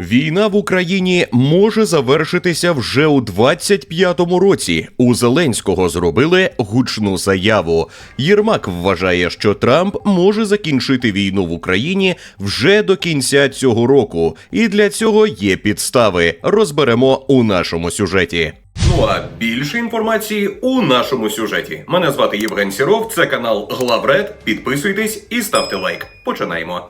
Війна в Україні може завершитися вже у 25-му році. У Зеленського зробили гучну заяву. Єрмак вважає, що Трамп може закінчити війну в Україні вже до кінця цього року, і для цього є підстави. Розберемо у нашому сюжеті. Ну а більше інформації у нашому сюжеті. Мене звати Євген Сіров. Це канал Главред. Підписуйтесь і ставте лайк. Починаємо.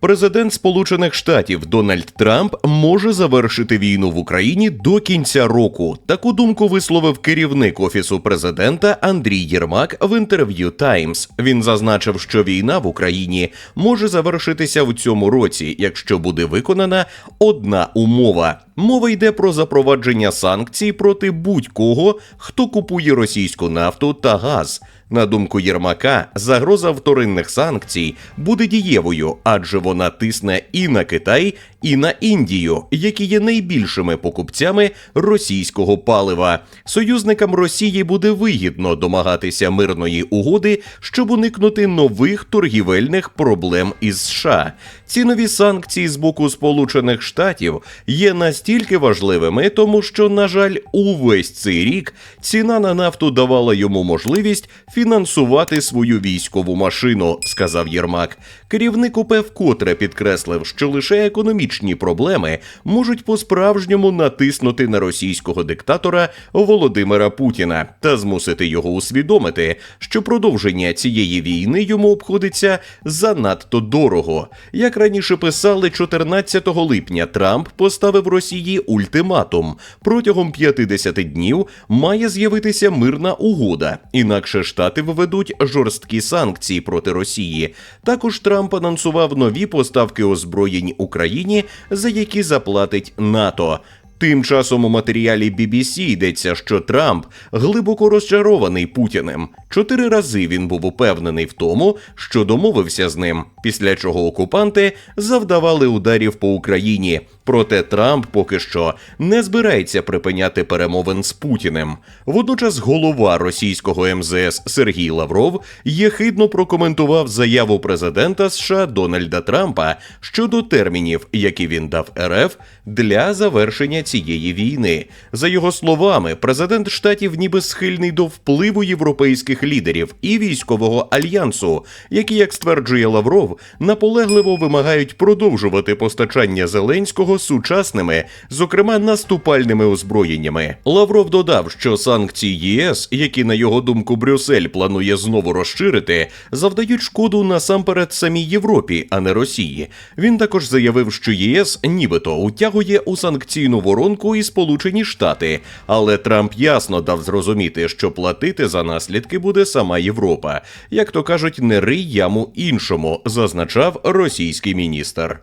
Президент Сполучених Штатів Дональд Трамп може завершити війну в Україні до кінця року. Таку думку висловив керівник офісу президента Андрій Єрмак в інтерв'ю Таймс. Він зазначив, що війна в Україні може завершитися в цьому році, якщо буде виконана одна умова. Мова йде про запровадження санкцій проти будь-кого, хто купує російську нафту та газ. На думку Єрмака, загроза вторинних санкцій буде дієвою, адже вона тисне і на Китай, і на Індію, які є найбільшими покупцями російського палива. Союзникам Росії буде вигідно домагатися мирної угоди, щоб уникнути нових торгівельних проблем із США. Ці нові санкції з боку Сполучених Штатів є настільки важливими, тому що, на жаль, увесь цей рік ціна на нафту давала йому можливість фінансувати свою військову машину, сказав Єрмак. Керівник УП вкотре підкреслив, що лише економічні проблеми можуть по-справжньому натиснути на російського диктатора Володимира Путіна та змусити його усвідомити, що продовження цієї війни йому обходиться занадто дорого. Як раніше писали, 14 липня Трамп поставив Росії ультиматум. Протягом 50 днів має з'явитися мирна угода, інакше штати введуть жорсткі санкції проти Росії. Також Трамп анонсував нові поставки озброєнь Україні, за які заплатить НАТО. Тим часом у матеріалі BBC йдеться, що Трамп глибоко розчарований Путіним. Чотири рази він був упевнений в тому, що домовився з ним, після чого окупанти завдавали ударів по Україні. Проте Трамп поки що не збирається припиняти перемовин з Путіним. Водночас голова російського МЗС Сергій Лавров єхидно прокоментував заяву президента США Дональда Трампа щодо термінів, які він дав РФ для завершення цієї війни. За його словами, президент штатів ніби схильний до впливу європейських лідерів і військового альянсу, які, як стверджує Лавров, наполегливо вимагають продовжувати постачання Зеленського сучасними, зокрема наступальними озброєннями. Лавров додав, що санкції ЄС, які на його думку Брюссель планує знову розширити, завдають шкоду насамперед самій Європі, а не Росії. Він також заявив, що ЄС нібито утягує у санкційну воронку і Сполучені Штати, але Трамп ясно дав зрозуміти, що платити за наслідки буде сама Європа. Як то кажуть, не рий яму іншому, зазначав російський міністр.